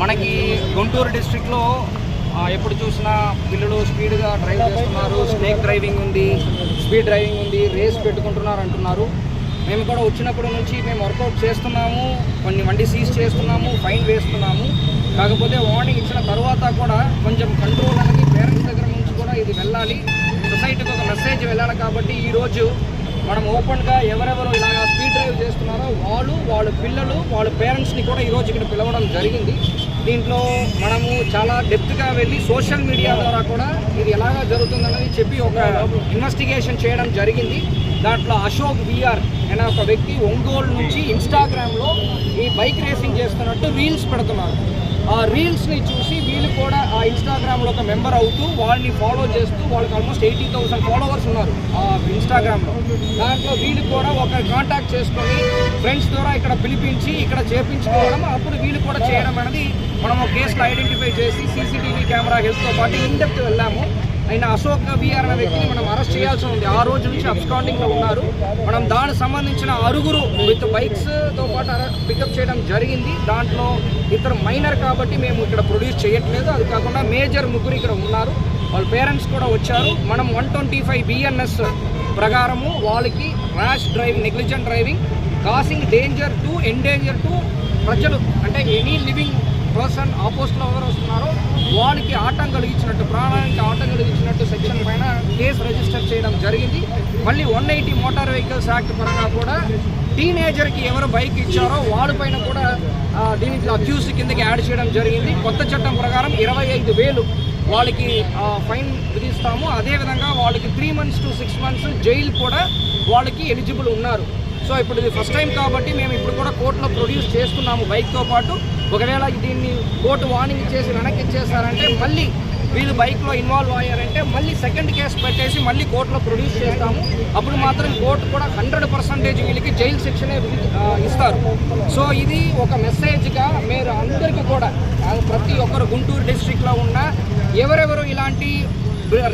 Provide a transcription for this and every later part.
మనకి గుంటూరు డిస్ట్రిక్ట్లో ఎప్పుడు చూసినా పిల్లలు స్పీడ్గా డ్రైవ్ చేస్తున్నారు. స్నేక్ డ్రైవింగ్ ఉంది స్పీడ్ డ్రైవింగ్ ఉంది రేస్ పెట్టుకుంటున్నారు అంటున్నారు. మేము కూడా వచ్చినప్పటి నుంచి మేము వర్కౌట్ చేస్తున్నాము కొన్ని వండి సీజ్ చేస్తున్నాము ఫైన్ వేస్తున్నాము. కాకపోతే వార్నింగ్ ఇచ్చిన తర్వాత కూడా కొంచెం కంట్రోల్ అనేది పేరెంట్స్ దగ్గర నుంచి కూడా ఇది వెళ్ళాలి. సొసైటీకి ఒక మెసేజ్ వెళ్ళాలి కాబట్టి ఈరోజు మనం ఓపెన్గా ఎవరెవరు ఇలా స్పీడ్ డ్రైవ్ చేస్తున్నారో వాళ్ళు వాళ్ళ పిల్లలు వాళ్ళ పేరెంట్స్ని కూడా ఈరోజు ఇక్కడ పిలవడం జరిగింది. దీంట్లో మనము చాలా డెప్త్గా వెళ్ళి సోషల్ మీడియా ద్వారా కూడా ఇది ఎలాగా జరుగుతుందన్నది చెప్పి ఒక ఇన్వెస్టిగేషన్ చేయడం జరిగింది. దాంట్లో అశోక్ విఆర్ అనే ఒక వ్యక్తి ఒంగోలు నుంచి ఇన్స్టాగ్రామ్లో ఈ బైక్ రేసింగ్ చేస్తున్నట్టు రీల్స్ పెడుతున్నారు. రీల్స్ని చూసి వీళ్ళు కూడా ఆ ఇన్స్టాగ్రామ్లో ఒక మెంబర్ అవుతూ వాళ్ళని ఫాలో చేస్తూ వాళ్ళకి ఆల్మోస్ట్ ఎయిటీ థౌసండ్ ఫాలోవర్స్ ఉన్నారు ఆ ఇన్స్టాగ్రామ్లో దాంట్లో వీళ్ళు కూడా ఒక కాంటాక్ట్ చేసుకొని ఫ్రెండ్స్ ద్వారా ఇక్కడ పిలిపించి ఇక్కడ చేపించుకోవడం అప్పుడు వీళ్ళు కూడా చేయడం అనేది మనం కేసులో ఐడెంటిఫై చేసి సీసీటీవీ కెమెరా హెల్త్తో పాటు ఇండెప్త్ వెళ్ళాము. ఆయన అశోక్ విఆర్ అనే వ్యక్తిని మనం అరెస్ట్ చేయాల్సి ఉంది. ఆ రోజు నుంచి అబ్స్కాండింగ్లో ఉన్నారు. మనం దానికి సంబంధించిన ఆరుగురు విత్ బైక్స్తో పాటు పికప్ చేయడం జరిగింది. దాంట్లో ఇద్దరు మైనర్ కాబట్టి మేము ఇక్కడ ప్రొడ్యూస్ చేయట్లేదు. అది కాకుండా మేజర్ ముగ్గురు ఇక్కడ ఉన్నారు. వాళ్ళ పేరెంట్స్ కూడా వచ్చారు. మనం వన్ ట్వంటీ ఫైవ్ బిఎన్ఎస్ ప్రకారము వాళ్ళకి rash driving negligent driving causing danger to endanger to ప్రజలు. అంటే ఎనీ లివింగ్ పర్సన్ ఆపోజిట్లో ఎవరు వస్తున్నారో వాళ్ళకి ఆటం కలిగించినట్టు ప్రాణానికి ఆటం కలిగించినట్టు సెక్షన్ పైన కేసు రిజిస్టర్ చేయడం జరిగింది. మళ్ళీ one eighty motor vehicles act పరంగా కూడా టీనేజర్కి ఎవరు బైక్ ఇచ్చారో వాళ్ళపైన కూడా దీనికి అక్యూస్ కిందకి యాడ్ చేయడం జరిగింది. కొత్త చట్టం ప్రకారం ఇరవై ఐదు వేలు వాళ్ళకి ఫైన్ విధిస్తాము. అదేవిధంగా వాళ్ళకి three months to six months jail కూడా వాళ్ళకి ఎలిజిబుల్ ఉన్నారు. సో ఇప్పుడు ఇది ఫస్ట్ టైం కాబట్టి మేము ఇప్పుడు కూడా కోర్టులో ప్రొడ్యూస్ చేస్తున్నాము బైక్తో పాటు. ఒకవేళ దీన్ని కోర్టు వార్నింగ్ ఇచ్చేసి వెనక్కి ఇచ్చేసారంటే మళ్ళీ వీళ్ళు బైక్లో ఇన్వాల్వ్ అయ్యారంటే మళ్ళీ సెకండ్ కేసు పెట్టేసి మళ్ళీ కోర్టులో ప్రొడ్యూస్ చేస్తాము. అప్పుడు మాత్రం కోర్టు కూడా హండ్రెడ్ పర్సెంటేజ్ వీళ్ళకి జైలు శిక్షనే ఇస్తారు. సో ఇది ఒక మెసేజ్గా మీరు అందరికీ కూడా ప్రతి ఒక్కరు గుంటూరు డిస్ట్రిక్ట్లో ఉన్న ఎవరి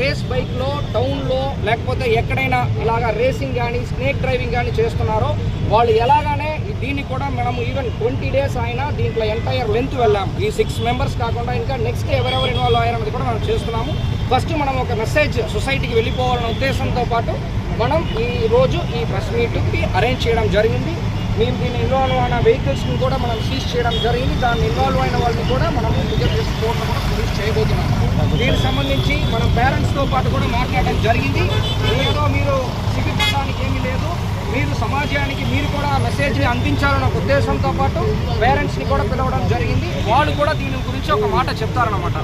రేస్ బైక్లో టౌన్లో లేకపోతే ఎక్కడైనా ఇలాగ రేసింగ్ కానీ స్నేక్ డ్రైవింగ్ కానీ చేస్తున్నారో వాళ్ళు ఎలాగానే దీన్ని కూడా మనం ఈవెన్ ట్వంటీ డేస్ అయినా దీంట్లో ఎంటైర్ లెంత్ వెళ్ళాం. ఈ సిక్స్ మెంబర్స్ కాకుండా ఇంకా నెక్స్ట్ ఎవరెవరు ఇన్వాల్వ్ అయ్యారన్నది కూడా మనం చేస్తున్నాము. ఫస్ట్ మనం ఒక మెసేజ్ సొసైటీకి వెళ్ళిపోవాలన్న ఉద్దేశంతో పాటు మనం ఈ రోజు ఈ ప్రెస్ మీట్కి అరేంజ్ చేయడం జరిగింది. మేము దీన్ని ఇన్వాల్వ్ అయిన వెహికల్స్ని కూడా మనం సీజ్ చేయడం జరిగింది. దాన్ని ఇన్వాల్వ్ అయిన వాళ్ళని కూడా మనం టికెట్ చేసుకోవడం కూడా సీజ్ చేయబోతున్నాం. దీనికి సంబంధించి మనం పేరెంట్స్తో పాటు కూడా మాట్లాడడం జరిగింది. ఏదో మీరు సిగ్గుపడడానికి ఏమీ లేదు. మీరు సమాజానికి మీరు కూడా మెసేజ్ని అందించాలన్న ఉద్దేశంతో పాటు పేరెంట్స్ని కూడా పిలవడం జరిగింది. వాళ్ళు కూడా దీని గురించి ఒక మాట చెప్తారన్నమాట.